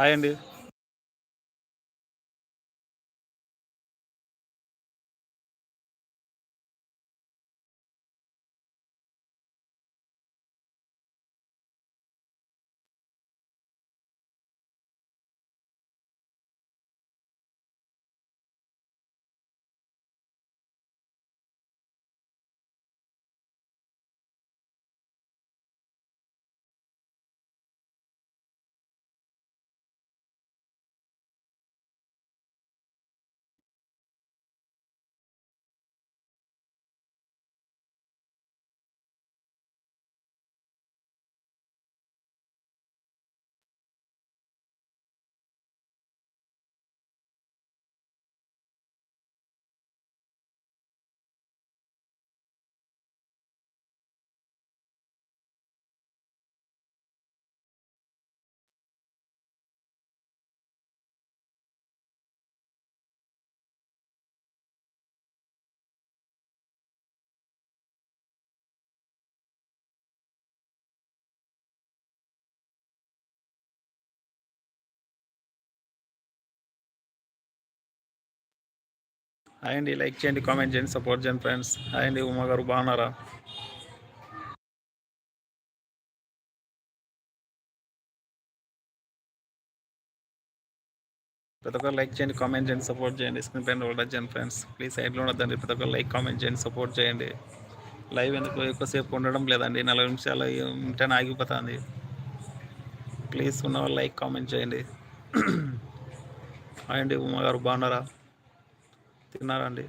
Hi అండి. Hi అండి like చేయండి కామెంట్ చేయండి సపోర్ట్ చేయండి ఫ్రెండ్స్. హాయ్ అండి ఉమా గారు బాగున్నారా? ప్రతి ఒక్కరు లైక్ చేయండి కామెంట్ చేయండి సపోర్ట్ చేయండి. స్క్రీన్ పైన రోల్ చేయండి ఫ్రెండ్స్ ప్లీజ్ సైడ్లో ఉండద్దండి. ప్రతి ఒక్కరు లైక్ కామెంట్ చేయండి సపోర్ట్ చేయండి. లైవ్ ఎందుకు ఎక్కువసేపు ఉండడం లేదండి నలభై నిమిషాలు ఉంటేనే ఆగిపోతుంది. ప్లీజ్ ఉన్నవాళ్ళు లైక్ కామెంట్ చేయండి. అండి ఉమా గారు బాగున్నారా? తిన్నారా అండి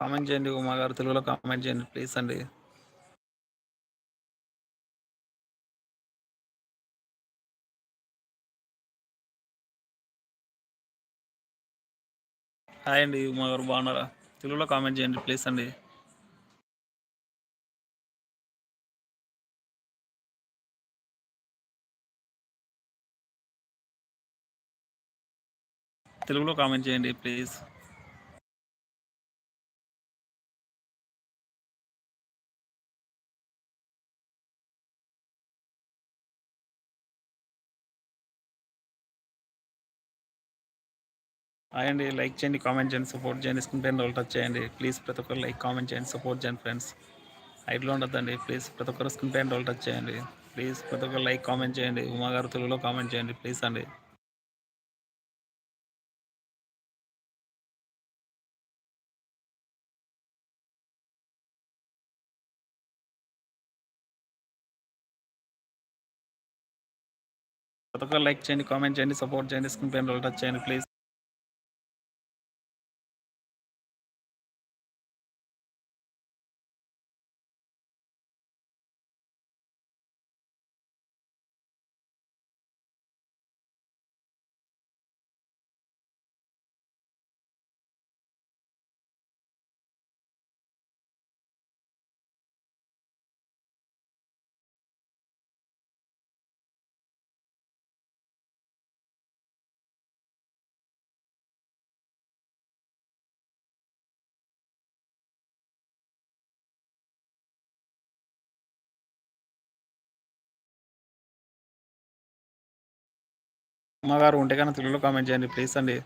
కామెంట్ చేయండి ఉమా గారు తెలుగులో కామెంట్ చేయండి ప్లీజ్ అండి. హాయ్ అండి ఉమా గారు బాగున్నారా? తెలుగులో కామెంట్ చేయండి ప్లీజ్ అండి. తెలుగులో కామెంట్ చేయండి ప్లీజ్ అండి లైక్ చేయండి కామెంట్ చేయండి సపోర్ట్ చేయండి స్క్రీన్ పైన రోల్ టచ్ చేయండి. ప్లీజ్ ప్రతి ఒక్కరు లైక్ కామెంట్ చేయండి సపోర్ట్ చేయండి ఫ్రెండ్స్. హైట్లో ఉండొద్దండి ప్లీజ్ ప్రతి ఒక్కరు స్క్రీన్ పైన రోల్ టచ్ చేయండి. ప్లీజ్ ప్రతి ఒక్కరు లైక్ కామెంట్ చేయండి. ఉమాగారు తెలుగులో కామెంట్ చేయండి ప్లీజ్ అండి. ప్రతి ఒక్కరు లైక్ చేయండి కామెంట్ చేయండి సపోర్ట్ చేయండి స్క్రీన్ పైన రోల్ టచ్ చేయండి ప్లీజ్. అమ్మగారు ఉంటే కానీ తెలుగులో కామెంట్ చేయండి ప్లీజ్ అండి.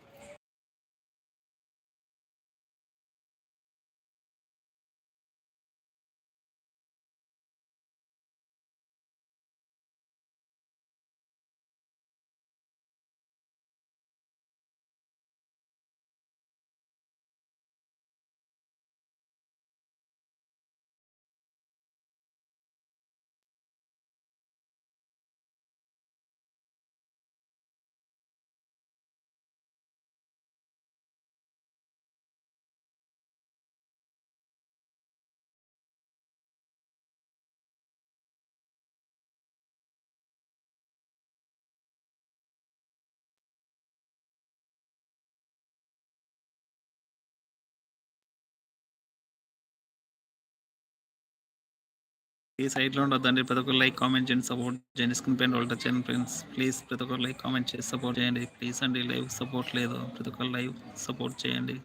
ఈ సైట్లో ఉండొద్దండి. ప్రతి ఒక్కరు లైక్ కామెంట్ చేయండి. సపోర్ట్ చేయండి. స్క్రీన్ పైన వాళ్ళు టచ్ చేయండి ఫ్రెండ్స్. ప్లీజ్ ప్రతి ఒక్కరు లైక్ కామెంట్ చేసి సపోర్ట్ చేయండి. ప్లీజ్ అండి లైవ్ సపోర్ట్ లేదు. ప్రతి ఒక్కరు లైవ్ సపోర్ట్ చేయండి.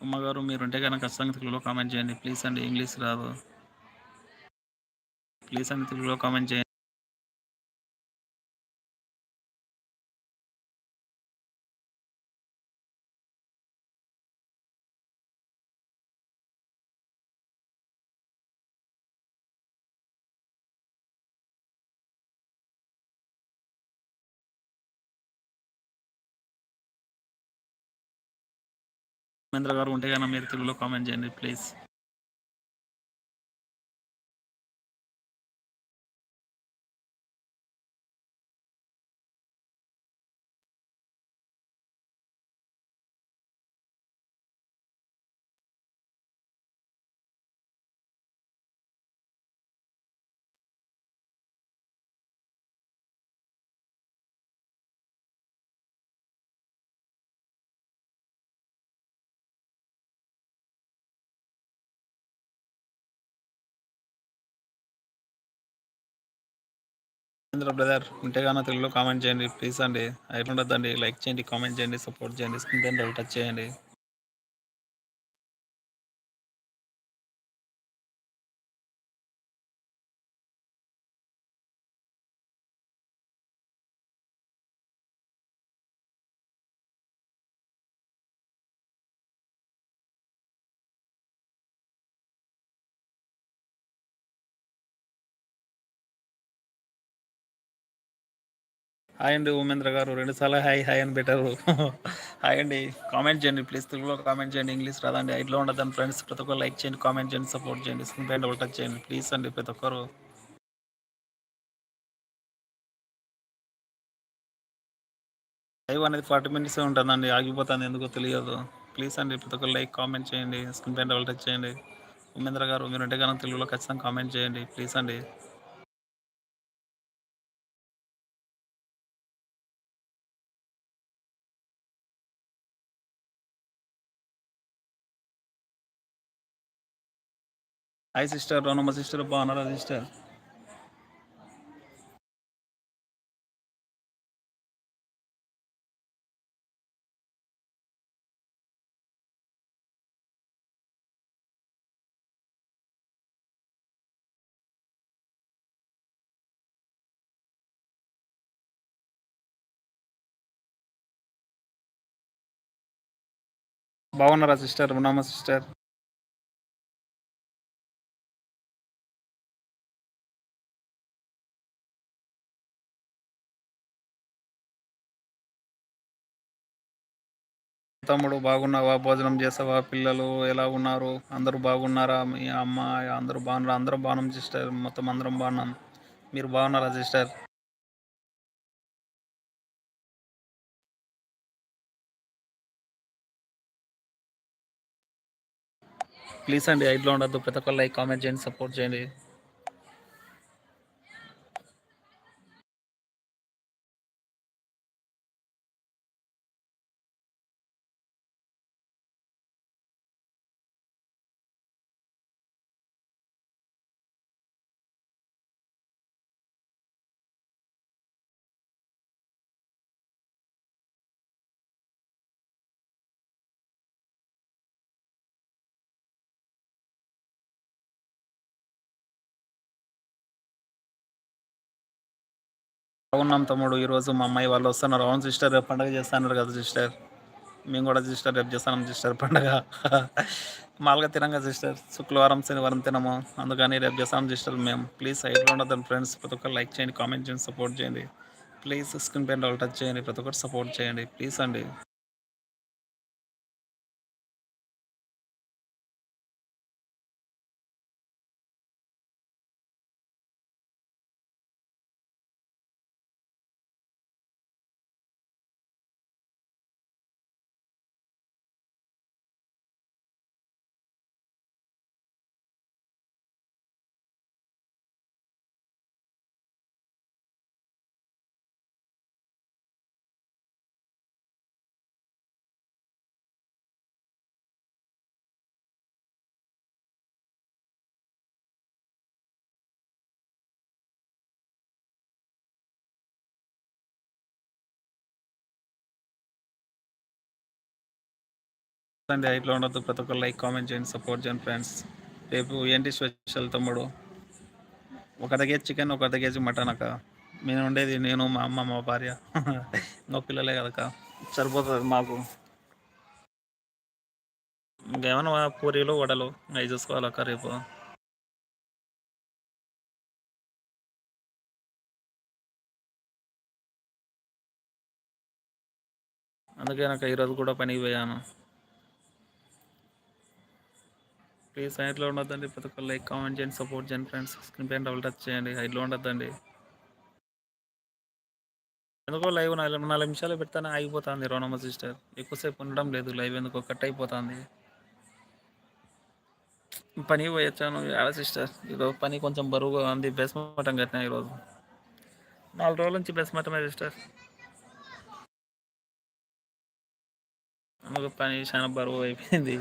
అమ్మగారు మీరుంటే కనుక ఖచ్చితంగా తెలుగులో కామెంట్ చేయండి. ప్లీజ్ అండి ఇంగ్లీష్ రాదు. ప్లీజ్ అండి తెలుగులో కామెంట్ చేయండి. మహేంద్ర గారు ఉంటే కానీ మీరు తెలుగులో కామెంట్ చేయండి ప్లీజ్. మహేంద్ర బ్రదర్ ఉంటే కానీ తెలుగులో కామెంట్ చేయండి ప్లీజ్ అండి. అయితే లైక్ చేయండి కామెంట్ చేయండి సపోర్ట్ చేయండి స్క్రీన్ టచ్ చేయండి. హాయ్ అండి ఉమేంద్ర గారు. రెండు సార్లు హాయ్ హాయ్ అని పెట్టారు. హాయ్ అండి. కామెంట్ చేయండి ప్లీజ్ తెలుగులో కామెంట్ చేయండి ఇంగ్లీష్ రాదండి ఐట్లో ఉండదు ఫ్రెండ్స్ ప్రతి ఒక్కరు లైక్ చేయండి కామెంట్ చేయండి సపోర్ట్ చేయండి. స్క్రీన్ పైన డబుల్ టచ్ చేయండి ప్లీజ్ అండి ప్రతి ఒక్కరు. లైవ్ అనేది ఫార్టీ మినిట్స్ ఉంటుందండి. ఆగిపోతుంది ఎందుకో తెలియదు. ప్లీజ్ అండి ప్రతి ఒక్కరు లైక్ కామెంట్ చేయండి. స్క్రీన్ పైన డబుల్ టచ్ చేయండి. ఉమేంద్ర గారు మీరు ఉంటే కనుక తెలుగులో ఖచ్చితంగా కామెంట్ చేయండి ప్లీజ్ అండి. హాయ్ సిస్టర్ రోనమ్మ సిస్టర్ బాగున్నారా సిస్టర్ బాగున్నారా సిస్టర్ ఉన్నామా సిస్టర్ తమ్ముడు బాగున్నావా? భోజనం చేసావా? పిల్లలు ఎలా ఉన్నారు? అందరూ బాగున్నారా? మీ అమ్మ అందరూ బాగున్నారా? అందరం బాగున్నాం సిస్టర్. మొత్తం అందరం బాగున్నాం. మీరు బాగున్నారా సిస్టర్? ప్లీజ్ అండి ఐట్లో ఉండద్దు. ప్రతి ఒక్కరు లైక్ కామెంట్ చేయండి సపోర్ట్ చేయండి. బాగున్నాం తమ్ముడు. ఈరోజు మా అమ్మాయి వాళ్ళు వస్తున్నారు. అవును సిస్టర్ రేపు పండగ చేస్తున్నారు కదా సిస్టర్. మేము కూడా సిస్టర్ రేపు చేస్తాం సిస్టర్ పండగ. మామూలుగా తినంగా సిస్టర్. శుక్రవారం శనివారం తినము. అందుకని రేపు చేస్తాం సిస్టర్ మేము. ప్లీజ్ సైడ్లో ఉండదు ఫ్రెండ్స్ ప్రతి ఒక్కరు లైక్ చేయండి కామెంట్ చేయండి సపోర్ట్ చేయండి. ప్లీజ్ స్క్రీన్ పెయింట్ పైన టచ్ చేయండి. ప్రతి ఒక్కరు సపోర్ట్ చేయండి. ప్లీజ్ అండి. అండి హైట్లో ఉండదు ప్రతి ఒక్క లైక్ కామెంట్ చేయండి సపోర్ట్ చేయండి ఫ్రెండ్స్. రేపు ఏంటి స్పెషల్ తమ్ముడు? ఒక అర్ధ కేజీ చికెన్ ఒక అర్ధ కేజీ మటన్ అక్క. నేను ఉండేది నేను మా అమ్మ మా భార్య. ఇంకో పిల్లలే కదక్క? సరిపోతుంది మాకు. ఇంకేమన్నా పూరీలు వడలు అవి చూసుకోవాలక్క రేపు? అందుకే నాకు ఈరోజు కూడా పనికి పోయాను. ప్లీజ్ హైట్లో ఉండొద్దండి. ప్రతి ఒక్క లైక్ కామెంట్ చేయండి సపోర్ట్ చేయండి ఫ్రెండ్స్ స్క్రీన్ పైన డబుల్ టచ్ చేయండి. హైట్లో ఉండొద్దండి. ఎందుకో లైవ్ నాలుగు నాలుగు నిమిషాలు పెడతానే ఆగిపోతుంది రోనమ్మ సిస్టర్ ఎక్కువసేపు ఉండడం లేదు. లైవ్ ఎందుకో కట్ అయిపోతుంది. పని పోయొచ్చాను. ఆడ సిస్టర్ ఈరోజు పని కొంచెం బరువుగా ఉంది. బెస్ మటం కట్టినా ఈరోజు. నాలుగు రోజుల నుంచి బెస్మటమే సిస్టర్ అందుకు పని చాలా బరువు అయిపోయింది.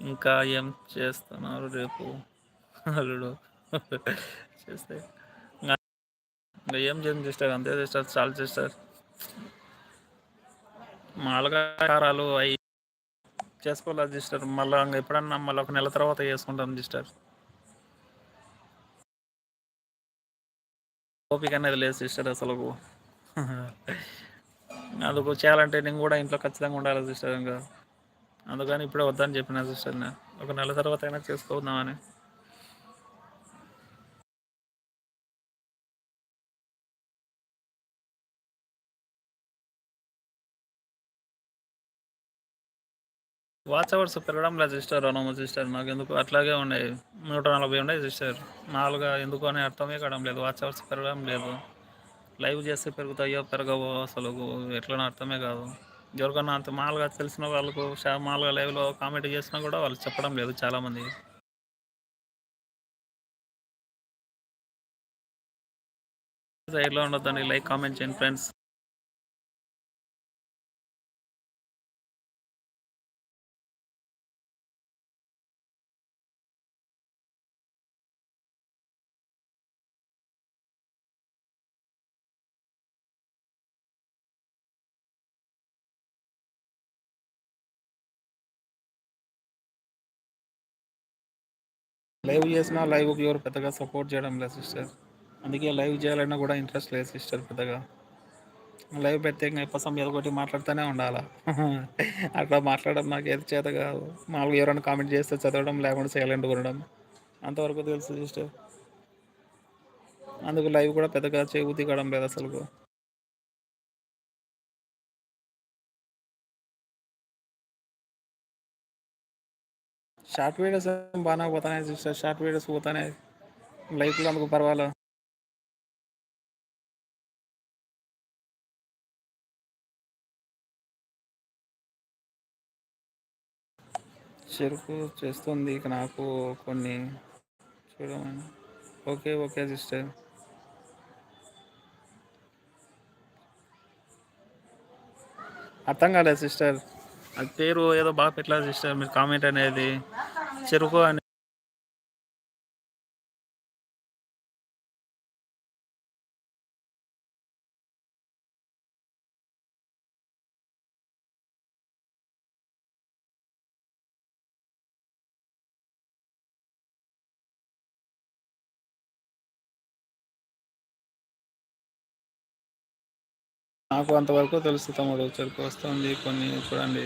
ఇంకా ఏం చేస్తున్నారు రేపు? అల్లుడు. చేస్తే. ఇంకా ఏం చేయండి సిస్టర్? అంతే సిస్టర్ చాలు సిస్టర్. మామూలుగా కారాలు అవి చేసుకోలేదు సిస్టర్? మళ్ళీ ఇంకా ఎప్పుడన్నా మళ్ళీ ఒక నెల తర్వాత చేసుకుంటాం సిస్టర్. ఓపిక అనేది లేదు సిస్టర్ అసలు అందుకు చేయాలంటే నేను కూడా ఇంట్లో ఖచ్చితంగా ఉండాలి సిస్టర్ ఇంకా. అందుకని ఇప్పుడే వద్దని చెప్పిన సిస్టర్ ఒక నెల తర్వాత అయినా చేసుకోవద్దామని వాచ్ అవర్స్ పెరగడం లేదు సిస్టర్ అనమ్మ సిస్టర్. నాకు ఎందుకు అట్లాగే ఉన్నాయి. నూట నలభై ఉన్నాయి సిస్టర్. నాలుగు ఎందుకు అని అర్థమే కావడం లేదు. వాచ్ అవర్స్ పెరగడం లేదు. లైవ్ చేస్తే పెరుగుతాయో పెరగవో అసలు ఎట్లనో అర్థమే కాదు. ఎవరికన్నా అంత మాల్గా తెలిసిన వాళ్ళకు మాల్గా లైవ్లో కామెంట్ చేసినా కూడా వాళ్ళు చెప్పడం లేదు చాలామంది. సైడ్లో ఉండొద్దండి లైక్ కామెంట్ చేయండి ఫ్రెండ్స్. లైవ్ చేసినా లైవ్కి ఎవరు పెద్దగా సపోర్ట్ చేయడం లేదు సిస్టర్. అందుకే లైవ్ చేయాలన్నా కూడా ఇంట్రెస్ట్ లేదు సిస్టర్ పెద్దగా. లైవ్ పెడితే ఇంకా ఎప్పసం ఏదో ఒకటి మాట్లాడుతూనే ఉండాలా? అట్లా మాట్లాడడం నాకు ఏది చేత కాదు. మామూలుగా ఎవరైనా కామెంట్ చేస్తే చదవడం లేకుండా సైలెంట్ ఉండడం. అంతవరకు తెలుసు సిస్టర్. అందుకు లైవ్ కూడా పెద్దగా చేయబుద్ధి కావడం లేదు అసలు షార్ట్ వీడియోస్ బాగానే పోతున్నాయి సిస్టర్ షార్ట్ వీడియోస్ పోతున్నాయి. లైఫ్లో అందుకు పర్వాలా. చెరుకు చేస్తుంది ఇక నాకు కొన్ని. చూడమని. Okay okay sister. అర్థం కాలేదు సిస్టర్. అది పేరు ఏదో బాగా పెట్టలేదు సిస్టర్ మీరు కామెంట్ అనేది చెరుకు అని నాకు అంతవరకు తెలుసు తమ్ముడు చెరుకు వస్తుంది కొన్ని చూడండి.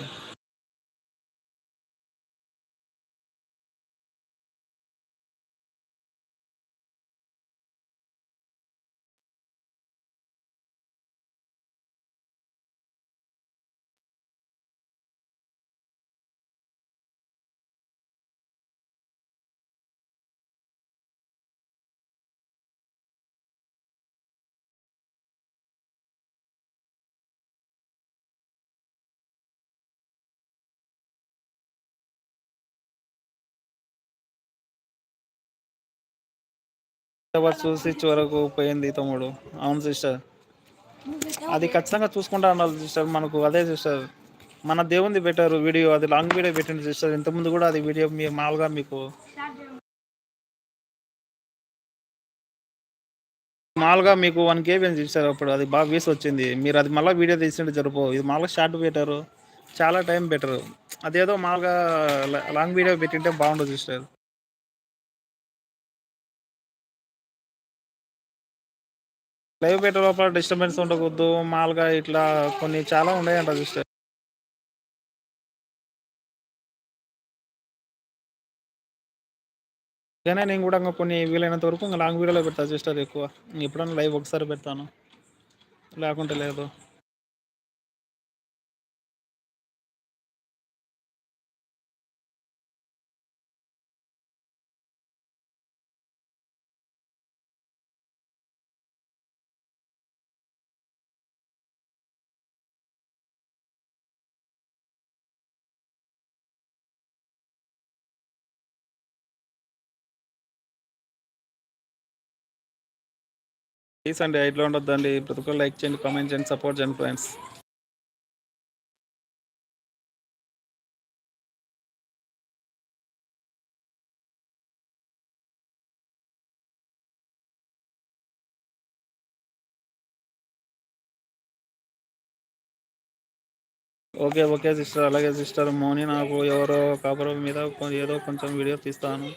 హైదరాబాద్ చూసి చివరకు పోయింది తమ్ముడు? అవును సిస్టర్. అది ఖచ్చితంగా చూసుకుంటా అన్నారు సిస్టర్ మనకు. అదే సిస్టర్. మన దేవుంది పెట్టారు వీడియో అది లాంగ్ వీడియో పెట్టండి సిస్టర్. ఇంతకుముందు కూడా అది వీడియో మీ మామూలుగా మీకు మామూలుగా మీకు వన్ కేబీ చూసారు అప్పుడు. అది బాగా వీసి వచ్చింది. మీరు అది మళ్ళీ వీడియో తీసినట్టు జరుపు ఇది మామూలుగా షార్ట్ పెట్టారు చాలా టైం బెటరు అదేదో మామూలుగా లాంగ్ వీడియో పెట్టింటే బాగుండదు సిస్టర్. లైవ్ పెట్టే లోపల డిస్టర్బెన్స్ ఉండకూడదు. మామూలుగా ఇట్లా కొన్ని చాలా ఉన్నాయంట సిస్టర్ కానీ నేను కూడా ఇంకా కొన్ని వీలైనంత వరకు ఇంకా లాంగ్ వీడియోలో పెడతాను సిస్టర్ ఎక్కువ. ఎప్పుడన్నా లైవ్ ఒకసారి పెడతాను. లేకుంటే లేదు. ప్లీజ్ అండి ఎట్లా ఉండొద్దండి ప్రతి ఒక్కరు లైక్ చేయండి కామెంట్ చేయండి సపోర్ట్ చేయండి ఫ్రెండ్స్ ఓకే ఓకే సిస్టర్ అలాగే సిస్టర్ మౌని నాకు ఎవరో కాపురం మీద ఏదో కొంచెం వీడియో తీస్తాను.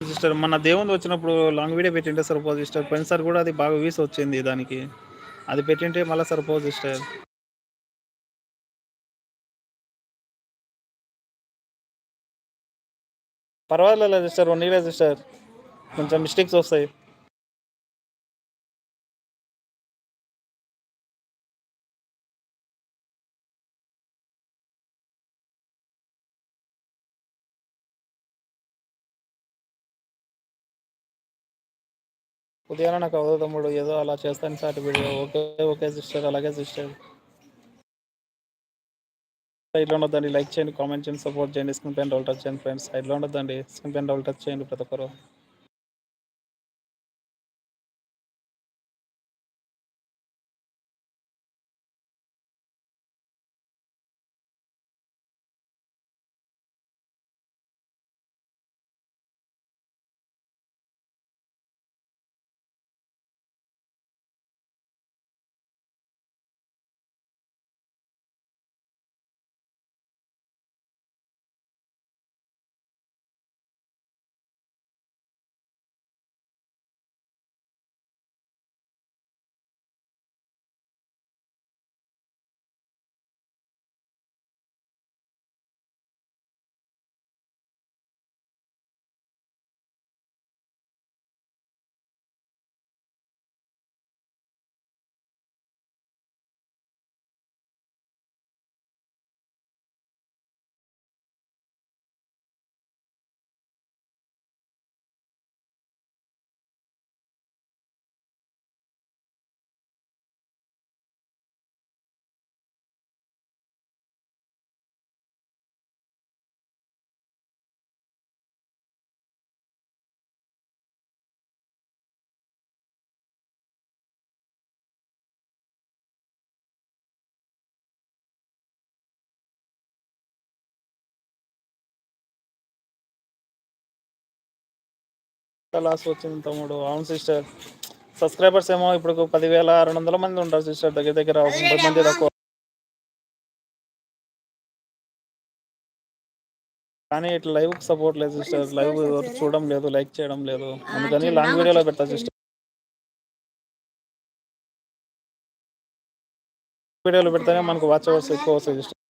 సిస్టర్ మన దేవుని వచ్చినప్పుడు లాంగ్ వీడియో పెట్టింటే సరిపోదు సిస్టర్ పెన్సర్ కూడా అది బాగా వీస్ వచ్చింది దానికి. అది పెట్టింటే మళ్ళీ సరిపోదు సిస్టర్ పర్వాలేదు సిస్టర్ వన్ ఇయర్ సిస్టర్ కొంచెం మిస్టేక్స్ వస్తాయి. ఉదయాన్నే నాకు అవదు తమ్ముడు ఏదో అలా చేస్తాను sir video. Okay okay sister అలాగే సిస్టర్. సైడ్లో ఉండొద్దండి లైక్ చేయండి కామెంట్ చేయండి సపోర్ట్ చేయండి స్క్రీన్ పెన్ డబుల్ టచ్ చేయండి ఫ్రెండ్స్. సైడ్లో ఉండొద్దండి స్క్రీన్ పెన్ డబుల్ టచ్ చేయండి ప్రతి ఒక్కరు. లాస్ వచ్చింది తమ్ముడు. అవును సిస్టర్ సబ్స్క్రైబర్స్ ఏమో ఇప్పుడు పదివేల రెండు వందల మంది ఉంటారు సిస్టర్ దగ్గర దగ్గర మంది తక్కువ కానీ ఇట్లా లైవ్ సపోర్ట్ లేదు సిస్టర్ లైవ్ చూడడం లేదు లైక్ చేయడం లేదు. అందుకని లాంగ్ వీడియోలో పెడతా సిస్టర్ వీడియోలో పెడితేనే మనకు వాచ్ అవర్స్ ఎక్కువ వస్తాయి సిస్టర్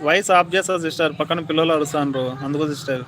వాయిస్ ఆఫ్ చేస్తా సిస్టర్ పక్కన పిల్లలు అరుస్తాను అందుకు సిస్టర్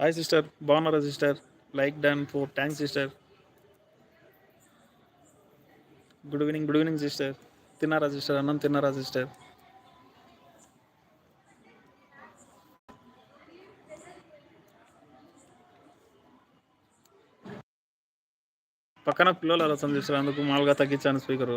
హాయ్ సిస్టర్ బాగున్నారా sister like done for thanks sister good evening good evening sister తిన్నారా సిస్టర్ అన్నం తిన్నారా సిస్టర్ పక్కన పిల్లలు రసం సిస్టర్ అందుకు మామూలుగా తగ్గించాను స్పీకరు.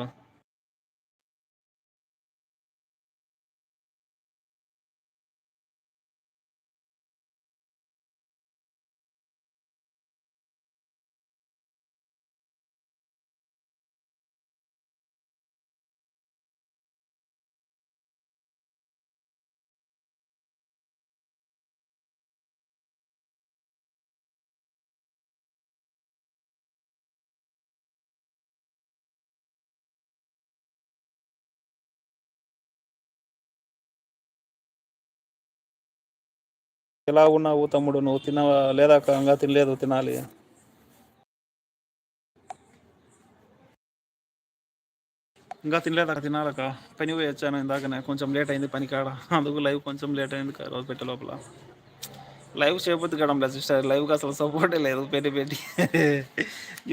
ఎలా ఉన్నావు తమ్ముడు? నువ్వు తినవా? లేదా ఇంకా తినలేదు తినాలి. ఇంకా తినలేదా? తినాలక పని పోయి వచ్చాను ఇందాకనే. కొంచెం లేట్ అయింది పని కాడ అందుకు లైవ్ కొంచెం లేట్ అయింది రోజు పెట్టే లోపల. లైవ్ చేయబోద్దు కడం లేదు సిస్టర్. లైవ్కి అసలు సపోర్టే లేదు పెట్టి పెట్టి.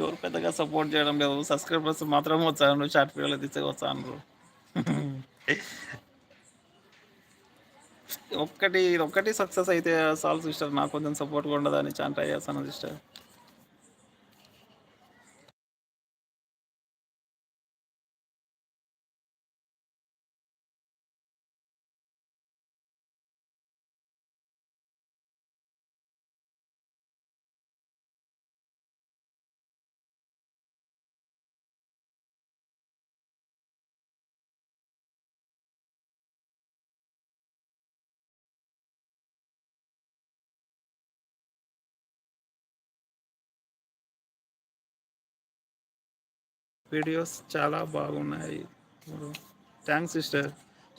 ఎవరు పెద్దగా సపోర్ట్ చేయడం లేదు. సబ్స్క్రైబర్స్ మాత్రం వచ్చాను షార్ట్ వీడియోలో తీసే వచ్చాను ఒక్కటి ఇది ఒక్కటి సక్సెస్ అయితే సాల్ సిస్టర్ నాకు కొంచెం సపోర్ట్గా ఉండదని చాలా ట్రై చేస్తాను సిస్టర్. వీడియోస్ చాలా బాగున్నాయి. Thanks sister.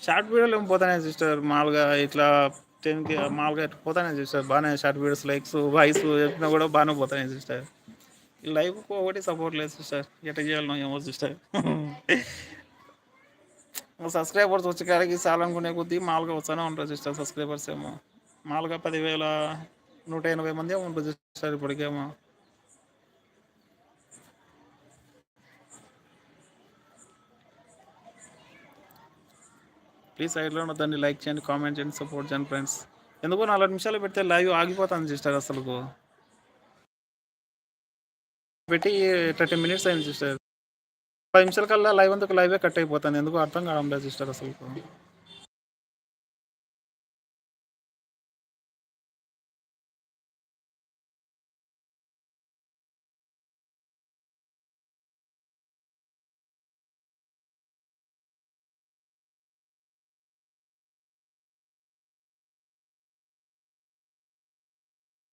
షార్ట్ వీడియోలు ఏమి పోతానే సిస్టర్. మామూలుగా ఇట్లా టెన్కి మామూలుగా ఇట్లా పోతానే సిస్టర్. బాగానే షార్ట్ వీడియోస్ లైక్స్ వాయిస్ చెప్పినా కూడా బాగానే పోతానే సిస్టర్. లైఫ్ ఒకటి సపోర్ట్ లేదు సిస్టర్. ఎట్లా చేయాలనో ఏమో సిస్టర్. సబ్స్క్రైబర్స్ వచ్చే కాడికి చాలా అనుకునే కొద్దీ మామూలుగా వస్తూనే ఉంటారు సిస్టర్ సబ్స్క్రైబర్స్ ఏమో. మామూలుగా పదివేల నూట ఎనభై మంది ఉంటుంది సిస్టర్ ఇప్పటికేమో. ప్లీజ్ సైడ్లో ఉన్న దాన్ని లైక్ చేయండి కామెంట్ చేయండి సపోర్ట్ చేయండి ఫ్రెండ్స్. ఎందుకో నాలుగు నిమిషాలు పెడితే లైవ్ ఆగిపోతుంది సిస్టర్ అసలు పెట్టి థర్టీ మినిట్స్ అయింది సిస్టర్. పది నిమిషాల కల్లా లైవ్ అందుకు లైవే కట్ అయిపోతుంది ఎందుకు అర్థం కావడం లేదు సిస్టర్ అసలు